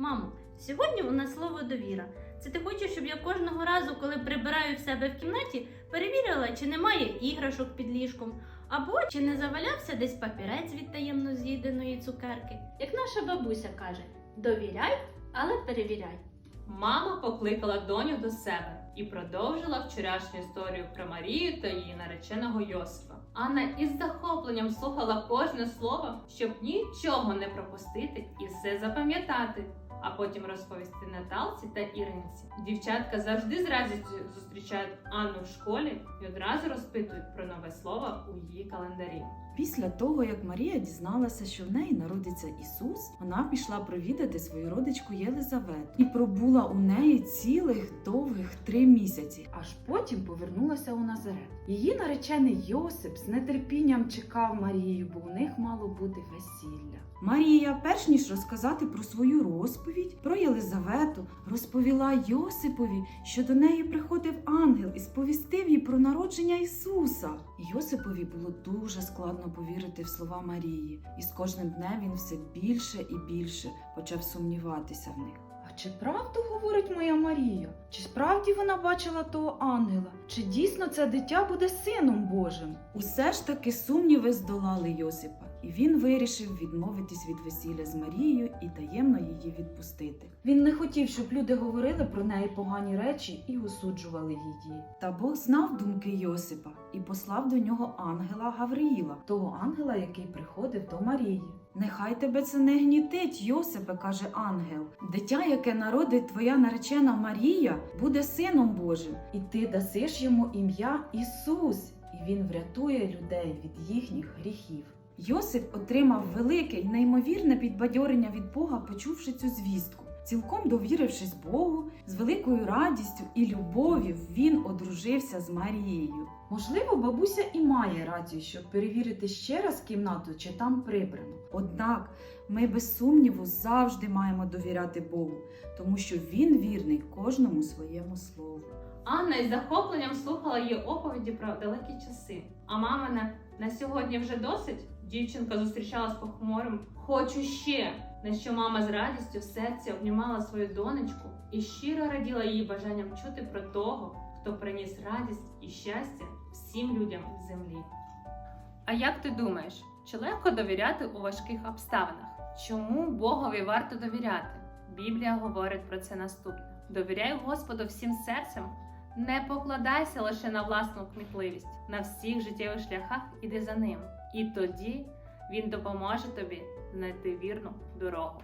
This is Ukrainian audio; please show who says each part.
Speaker 1: Мамо, сьогодні у нас слово довіра. Це ти хочеш, щоб я кожного разу, коли прибираю в себе в кімнаті, перевірила, чи немає іграшок під ліжком, або чи не завалявся десь папірець від таємно з'їденої цукерки. Як наша бабуся каже: довіряй, але перевіряй.
Speaker 2: Мама покликала доню до себе і продовжила вчорашню історію про Марію та її нареченого Йосифа. Анна із захопленням слухала кожне слово, щоб нічого не пропустити і все запам'ятати, а потім розповісти Наталці та Іринці. Дівчатка завжди з радістю зустрічають Анну в школі і одразу розпитують про нове слово у її календарі.
Speaker 3: Після того, як Марія дізналася, що в неї народиться Ісус, вона пішла провідати свою родичку Єлизавету і пробула у неї цілих довгих три місяці.
Speaker 4: Аж потім повернулася у Назарет. Її наречений Йосип з нетерпінням чекав Марію, бо у них мало бути весілля.
Speaker 3: Марія, перш ніж розказати про свою розповідь про Єлизавету, розповіла Йосипові, що до неї приходив ангел і сповістив їй про народження Ісуса. Йосипові було дуже складно повірити в слова Марії, і з кожним днем він все більше і більше почав сумніватися в них.
Speaker 4: А чи правду говорить моя Марія? Чи справді вона бачила того ангела? Чи дійсно це дитя буде сином Божим?
Speaker 3: Усе ж таки сумніви здолали Йосипа, і він вирішив відмовитись від весілля з Марією і таємно її відпустити.
Speaker 4: Він не хотів, щоб люди говорили про неї погані речі і осуджували її.
Speaker 3: Та Бог знав думки Йосипа і послав до нього ангела Гавриїла.
Speaker 4: Того ангела, який приходив до Марії.
Speaker 3: Нехай тебе це не гнітить, Йосипе, каже ангел. Дитя, яке народить твоя наречена Марія, буде сином Божим.
Speaker 4: І ти дасиш йому ім'я Ісус, і він врятує людей від їхніх гріхів.
Speaker 3: Йосип отримав велике й неймовірне підбадьорення від Бога, почувши цю звістку. Цілком довірившись Богу, з великою радістю і любов'ю він одружився з Марією.
Speaker 4: Можливо, бабуся і має рацію, щоб перевірити ще раз кімнату, чи там прибрано.
Speaker 3: Однак ми без сумніву завжди маємо довіряти Богу, тому що Він вірний кожному своєму слову.
Speaker 2: Анна із захопленням слухала її оповіді про далекі часи. А мамина на сьогодні вже досить. Дівчинка зустрічалась похмурим Хочу ще. На що мама з радістю в серці обнімала свою донечку і щиро раділа її бажанням чути про того, хто приніс радість і щастя всім людям землі. А як ти думаєш, чи легко довіряти у важких обставинах? Чому Богові варто довіряти? Біблія говорить про це наступне: довіряй Господу всім серцем, не покладайся лише на власну кмітливість, на всіх життєвих шляхах іди за ним. І тоді він допоможе тобі знайти вірну дорогу.